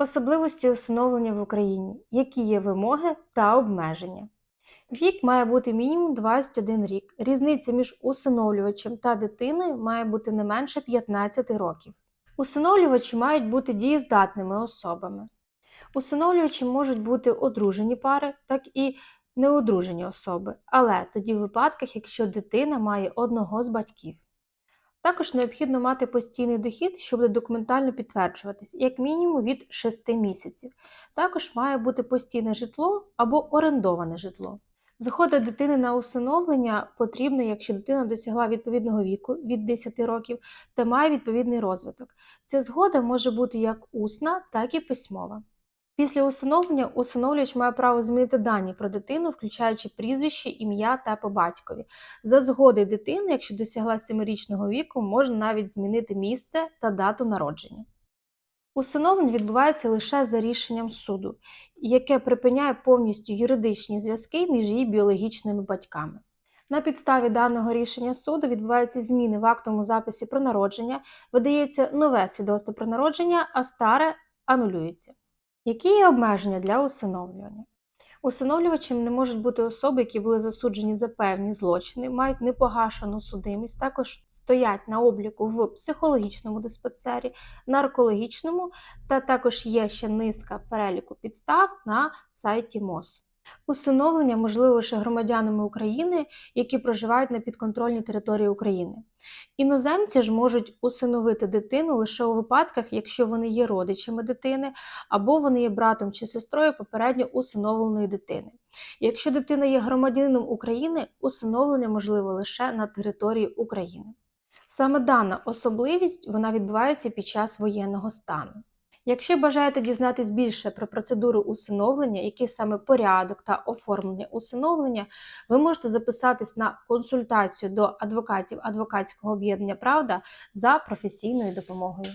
Особливості усиновлення в Україні. Які є вимоги та обмеження? Вік має бути мінімум 21 рік. Різниця між усиновлювачем та дитиною має бути не менше 15 років. Усиновлювачі мають бути дієздатними особами. Усиновлювачі можуть бути одружені пари, так і неодружені особи, але тоді в випадках, якщо дитина має одного з батьків. Також необхідно мати постійний дохід, що буде документально підтверджуватись, як мінімум від 6 місяців. Також має бути постійне житло або орендоване житло. Згода дитини на усиновлення потрібна, якщо дитина досягла відповідного віку від 10 років та має відповідний розвиток. Ця згода може бути як усна, так і письмова. Після усиновлення усиновлювач має право змінити дані про дитину, включаючи прізвище, ім'я та по батькові. За згодою дитини, якщо досягла 7-річного віку, можна навіть змінити місце та дату народження. Усиновлення відбувається лише за рішенням суду, яке припиняє повністю юридичні зв'язки між її біологічними батьками. На підставі даного рішення суду відбуваються зміни в актовому записі про народження, видається нове свідоцтво про народження, а старе анулюється. Які є обмеження для усиновлювання? Усиновлювачем не можуть бути особи, які були засуджені за певні злочини, мають непогашену судимість, також стоять на обліку в психологічному диспансері, наркологічному, та також є ще низка переліку підстав на сайті МОЗ. Усиновлення можливо лише громадянами України, які проживають на підконтрольній території України. Іноземці ж можуть усиновити дитину лише у випадках, якщо вони є родичами дитини, або вони є братом чи сестрою попередньо усиновленої дитини. Якщо дитина є громадянином України, усиновлення можливо лише на території України. Саме дана особливість вона відбувається під час воєнного стану. Якщо бажаєте дізнатись більше про процедуру усиновлення, який саме порядок та оформлення усиновлення, ви можете записатись на консультацію до адвокатів адвокатського об'єднання Правда за професійною допомогою.